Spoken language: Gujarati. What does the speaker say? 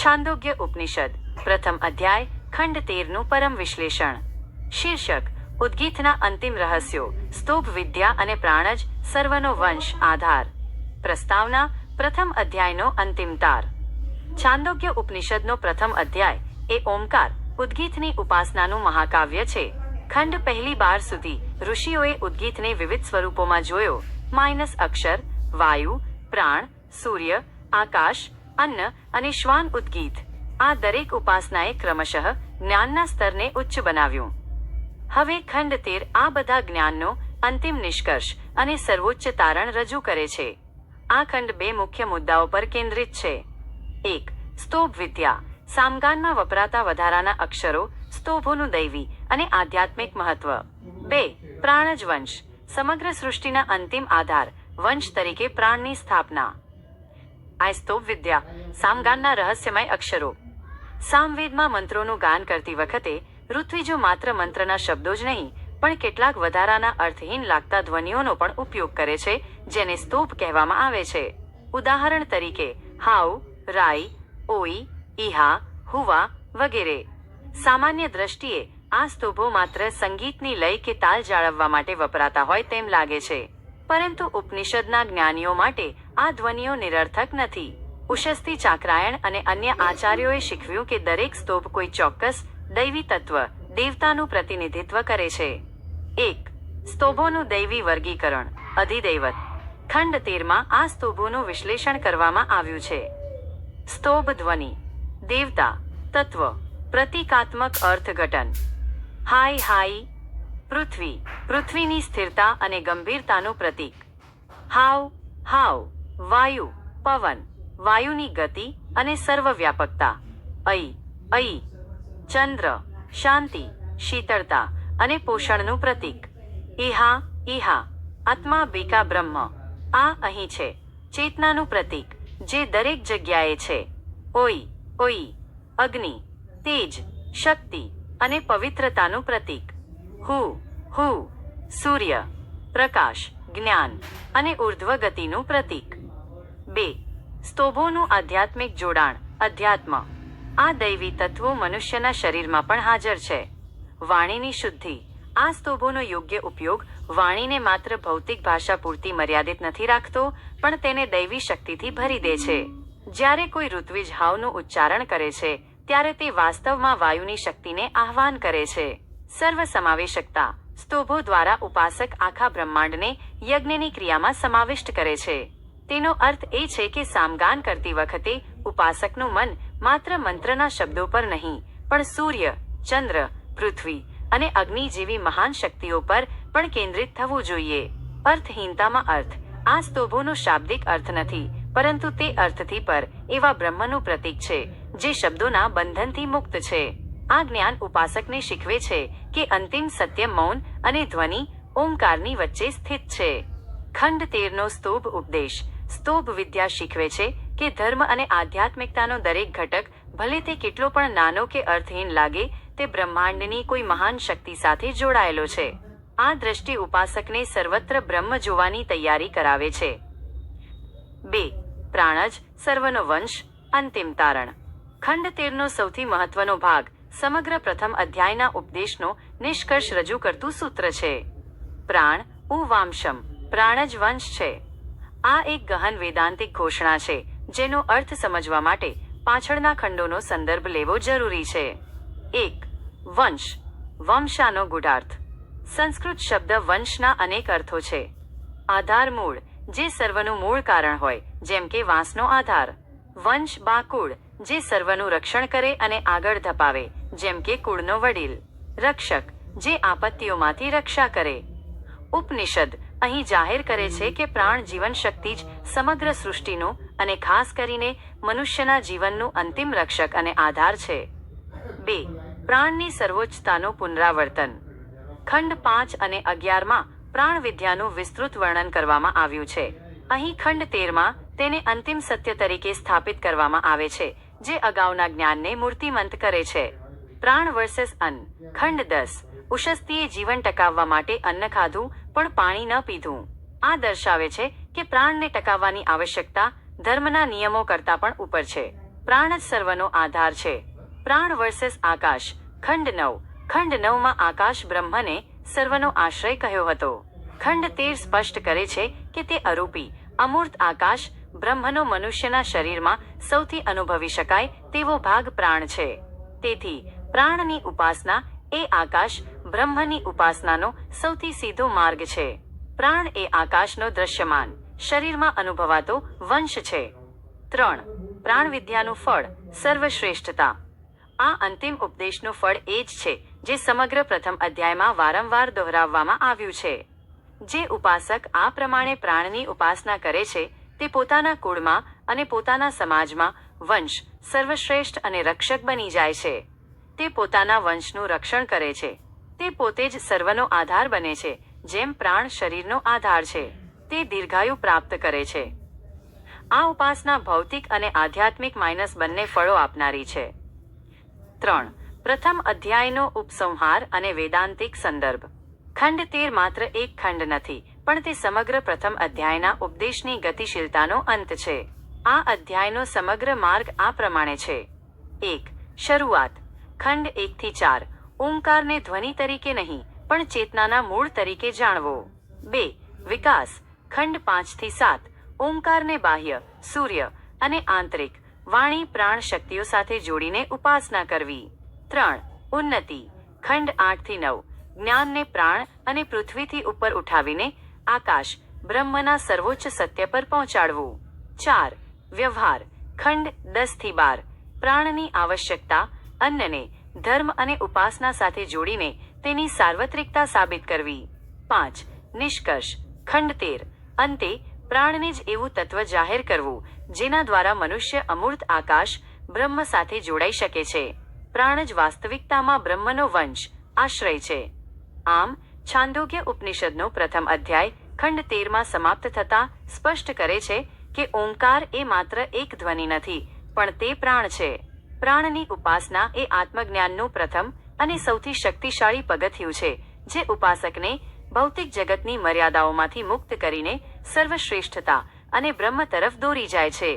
છાંદોગ્ય ઉપનિષદ પ્રથમ અધ્યાય ખંડ તેરનું પરમ વિશ્લેષણ શીર્ષક ઉદ્ગીતના અંતિમ રહસ્યો સ્તૂપ વિદ્યા અને પ્રાણજ સર્વનો વંશ આધાર પ્રસ્તાવના પ્રથમ અધ્યાયનો અંતિમ તાર છાંદોગ્ય ઉપનિષદનો પ્રથમ અધ્યાય એ ઓમકાર, ઉદ્ગીતની ઉપાસનાનું મહાકાવ્ય છે. ખંડ પહેલી બાર સુધી ઋષિઓએ ઉદ્ગીતને વિવિધ સ્વરૂપોમાં જોયો. માઇનસ અક્ષર, વાયુ, પ્રાણ, સૂર્ય, આકાશ અન્ન અને શ્વાન ઉદ્ગીત. આ દરેક ઉપાસનાએ ક્રમશઃ જ્ઞાનના સ્તરને ઉચ્ચ બનાવ્યું. હવે ખંડ તેર આ બધા જ્ઞાનનો અંતિમ નિષ્કર્ષ અને સર્વોચ્ચ તારણ રજૂ કરે છે. આ ખંડ બે મુખ્ય મુદ્દાઓ પર કેન્દ્રિત છે. એક, સ્તોભ વિદ્યા. સામગાનમાં વપરાતા વધારાના અક્ષરો સ્તોભોનું દૈવી અને આધ્યાત્મિક મહત્વ. બે, પ્રાણજ વંશ. સમગ્ર સૃષ્ટિના અંતિમ આધાર વંશ તરીકે પ્રાણની સ્થાપના. આ સ્તોભ વિદ્યા. સામગાનના રહસ્યમય અક્ષરો. સામવેદમાં મંત્રોનું ગાન કરતી વખતે ઋત્વિજો માત્ર મંત્રના શબ્દો જ નહીં, પણ કેટલાક વધારાના અર્થહીન લાગતા ધ્વનિઓનો પણ ઉપયોગ કરે છે, જેને સ્તોપ કહેવામાં આવે છે. ઉદાહરણ તરીકે, હાઉ, રાઈ, ઓઈ, ઈહા, હુવા વગેરે. સામાન્ય દ્રષ્ટિએ આ સ્તોભો માત્ર સંગીતની લય કે તાલ જાળવવા માટે વપરાતા હોય તેમ લાગે છે. પરંતુ ઉપનિષદના જ્ઞાનીઓ માટે આ ધ્વનિઓ નિરર્થક નથી. ઉશસ્તી ચાક્રાયણ અને અન્ય આચાર્યોએ શીખવ્યું કે દરેક સ્તોભ કોઈ ચોક્કસ દૈવી તત્વ, દેવતાનું પ્રતિનિધિત્વ કરે છે. એક, સ્તોભોનું દૈવી વર્ગીકરણ, અધિદૈવત. ખંડ તેરમાં આ સ્તોભોનું વિશ્લેષણ કરવામાં આવ્યું છે. સ્તોભ ધ્વનિ, દેવતા, તત્વ, પ્રતિકાત્મક અર્થઘટન. હાય હાઈ પૃથ્વી, પૃથ્વીની સ્થિરતા અને ગંભીરતાનું પ્રતીક. હાવ હાવ. વાયુ, પવન, વાયુની ગતિ અને સર્વવ્યાપકતા. અઈ અઈ, ચંદ્ર, શાંતિ, શીતળતા અને પોષણનું પ્રતીક. ઇહા ઇહા આત્મા બીકા બ્રહ્મ. આ અહીં છે, ચેતનાનું પ્રતીક, જે દરેક જગ્યાએ છે. ઓઈ ઓઈ, અગ્નિ, તેજ, શક્તિ અને પવિત્રતાનું પ્રતીક. હુ હુ, સૂર્ય, પ્રકાશ, જ્ઞાન અને ઉર્ધ્વ ગતિનું પ્રતીક. બે. સ્તોભોનું આધ્યાત્મિક જોડાણ, અધ્યાત્મ. આ દૈવી તત્વો મનુષ્યના શરીરમાં પણ હાજર છે. વાણીની શુદ્ધિ. આ સ્તોભોનો યોગ્ય ઉપયોગ વાણીને માત્ર ભૌતિક ભાષા પૂરતી મર્યાદિત નથી રાખતો, પણ તેને દૈવી શક્તિથી ભરી દે છે. જ્યારે કોઈ ઋત્વિજ હાવનું ઉચ્ચારણ કરે છે, ત્યારે તે વાસ્તવમાં વાયુની શક્તિને આહવાન કરે છે. સર્વ સમાવેશકતા સ્તોભો દ્વારા ઉપાસક આખા બ્રહ્માંડને યજ્ઞની ક્રિયામાં સમાવિષ્ટ કરે છે. તેનો અર્થ એ છે કે સામગાન કરતી વખતે ઉપાસકનું મન માત્ર મંત્રના શબ્દો પર નહીં, પણ સૂર્ય, ચંદ્ર, પૃથ્વી અને અગ્નિ જેવી મહાન શક્તિઓ પર પણ કેન્દ્રિત થવું જોઈએ. અર્થહીનતામાં અર્થ, આ સ્તોભોનો શાબ્દિક અર્થ નથી, પરંતુ તે અર્થથી પર એવા બ્રહ્મનું પ્રતીક છે, જે શબ્દોના બંધનથી મુક્ત છે. આ જ્ઞાન ઉપાસકને શીખવે છે કે અંતિમ સત્ય મૌન અને ધ્વનિ ઓમકારની વચ્ચે સ્થિત છે. ખંડ તેરનો સ્તોભ ઉપદેશ સ્તોભ વિદ્યા શીખવે છે કે ધર્મ અને આધ્યાત્મિકતાનો દરેક ઘટક ભલે તે કેટલો પણ નાનો કે અર્થહીન લાગે, તે બ્રહ્માંડની કોઈ મહાન શક્તિ સાથે જોડાયેલો છે. આ દ્રષ્ટિ ઉપાસકને સર્વત્ર બ્રહ્મ જોવાની તૈયારી કરાવે છે. બે. પ્રાણજ, સર્વનો વંશ, અંતિમ તારણ. ખંડ તેરનો સૌથી મહત્વનો ભાગ, સમગ્ર પ્રથમ અધ્યાયના ઉપદેશનો નિષ્કર્ષ રજૂ કરતું સૂત્ર છે. પ્રાણ ઉ વામશમ પ્રાણજ વંશ છે. આ એક ગહન વેદાંતિક ઘોષણા છે, જેનો અર્થ સમજવા માટે પાછળના ખંડોનો સંદર્ભ લેવો જરૂરી છે. એક, વંશ. વંશાનો ગુઢાર્થ. સંસ્કૃત શબ્દ વંશના અનેક અર્થો છે. આધાર મૂળ, જે સર્વનું મૂળ કારણ હોય, જેમ કે વાંસનો આધાર. વંશ બા કુળ, જે સર્વનું રક્ષણ કરે અને આગળ ધપાવે, જેમ કે કુળનો વડીલ. રક્ષક, જે આપત્તિઓમાંથી રક્ષા કરે. ઉપનિષદ અહીં જાહેર કરે છે કે પ્રાણ જીવન શક્તિ જ સમગ્ર સૃષ્ટિનું અને ખાસ કરીને મનુષ્યના જીવનનું અંતિમ રક્ષક અને આધાર છે. બે, પ્રાણની સર્વોચ્ચતાનું પુનરાવર્તન. ખંડ પાંચ અને અગિયારમાં પ્રાણ વિદ્યાનું વિસ્તૃત વર્ણન કરવામાં આવ્યું છે. અહીં ખંડ તેરમાં તેને અંતિમ સત્ય તરીકે સ્થાપિત કરવામાં આવે છે, જે અગાઉના જ્ઞાનને મૂર્તિમંત કરે છે. પ્રાણ વર્સેસ અન્ન. ખંડ દસ ઉશસ્તીએ જીવન ટકાવવા માટે અન્ન ખાધું પણ પાણી ન પીધું. આ દર્શાવે છે કે પ્રાણને ટકાવવાની આવશ્યકતા ધર્મના નિયમો કરતાં પણ ઉપર છે. પ્રાણ જ સર્વનો આધાર છે. પ્રાણ વર્સેસ આકાશ, ખંડ નવ. ખંડ નવમાં આકાશ બ્રહ્મને સર્વનો આશ્રય કહ્યો હતો. ખંડ તેર સ્પષ્ટ કરે છે કે તે અરૂપી, અમૂર્ત આકાશ બ્રહ્મનો મનુષ્યના શરીરમાં સૌથી અનુભવી શકાય તેવો ભાગ પ્રાણ છે. તેથી પ્રાણની ઉપાસના એ આકાશ બ્રહ્મની ઉપાસનાનો સૌથી સીધો માર્ગ છે. પ્રાણ એ આકાશનો દ્રશ્યમાન, શરીરમાં અનુભવાતો વંશ છે. ત્રણ પ્રાણ વિદ્યાનું ફળ, સર્વશ્રેષ્ઠતા. આ અંતિમ ઉપદેશનું ફળ એ જ છે જે સમગ્ર પ્રથમ અધ્યાયમાં વારંવાર દોહરાવવામાં આવ્યું છે. જે ઉપાસક આ પ્રમાણે પ્રાણની ઉપાસના કરે છે, તે પોતાના કુળમાં અને પોતાના સમાજમાં વંશ, સર્વશ્રેષ્ઠ અને રક્ષક બની જાય છે. તે પોતાના વંશનું રક્ષણ કરે છે. તે પોતે જ સર્વનો આધાર બને છે, જેમ પ્રાણ શરીરનો આધાર છે, તે દીર્ઘાયુ પ્રાપ્ત કરે છે. આ ઉપાસના ભૌતિક અને આધ્યાત્મિક માઇનસ બંને ફળો આપનારી છે. ત્રણ, પ્રથમ અધ્યાયનો ઉપસંહાર અને વેદાંતિક સંદર્ભ. ખંડ તેર માત્ર એક ખંડ નથી, પણ તે સમગ્ર પ્રથમ અધ્યાયના ઉપદેશની ગતિશીલતાનો અંત છે. આ અધ્યાયનો સમગ્ર માર્ગ આ પ્રમાણે છે. એક, શરૂઆત. ખંડ એકથી ચાર. ઓંકારને ધ્વનિ તરીકે નહીં, પણ ચેતનાના મૂળ તરીકે જાણવો. બે, વિકાસ. ખંડ પાંચથી સાત. ઓમકારને બાહ્ય, સૂર્ય અને આંતરિક, વાણી પ્રાણ શક્તિઓ સાથે જોડીને ઉપાસના કરવી. ત્રણ, ઉન્નતિ. ખંડ આઠથી નવ. જ્ઞાનને પ્રાણ અને પૃથ્વીથી ઉપર ઉઠાવીને આકાશ, બ્રહ્મના સર્વોચ્ચ સત્ય પર પહોંચાડવું. ચાર, વ્યવહાર. ખંડ દસથી બાર. પ્રાણની આવશ્યકતા, અન્નને ધર્મ અને ઉપાસના સાથે જોડીને તેની સાર્વત્રિકતા સાબિત કરવી. પાંચ, નિષ્કર્ષ. ખંડ તેર અંતે, પ્રાણને જ એવું તત્વ જાહેર કરવું, જેના દ્વારા મનુષ્ય અમૂર્ત આકાશ, બ્રહ્મ સાથે જોડાઈ શકે છે. પ્રાણ જ વાસ્તવિકતામાં બ્રહ્મનો વંશ, આશ્રય છે. આમ, છાંદોગ્ય ઉપનિષદનો પ્રથમ અધ્યાય ખંડ તેરમાં સમાપ્ત થતા સ્પષ્ટ કરે છે કે ઓંકાર એ માત્ર એક ધ્વનિ નથી, પણ તે પ્રાણ છે. પ્રાણની ઉપાસના એ આત્મજ્ઞાનનું પ્રથમ અને સૌથી શક્તિશાળી પગથિયું છે, જે ઉપાસકને ભૌતિક જગતની મર્યાદાઓમાંથી મુક્ત કરીને સર્વશ્રેષ્ઠતા અને બ્રહ્મ તરફ દોરી જાય છે.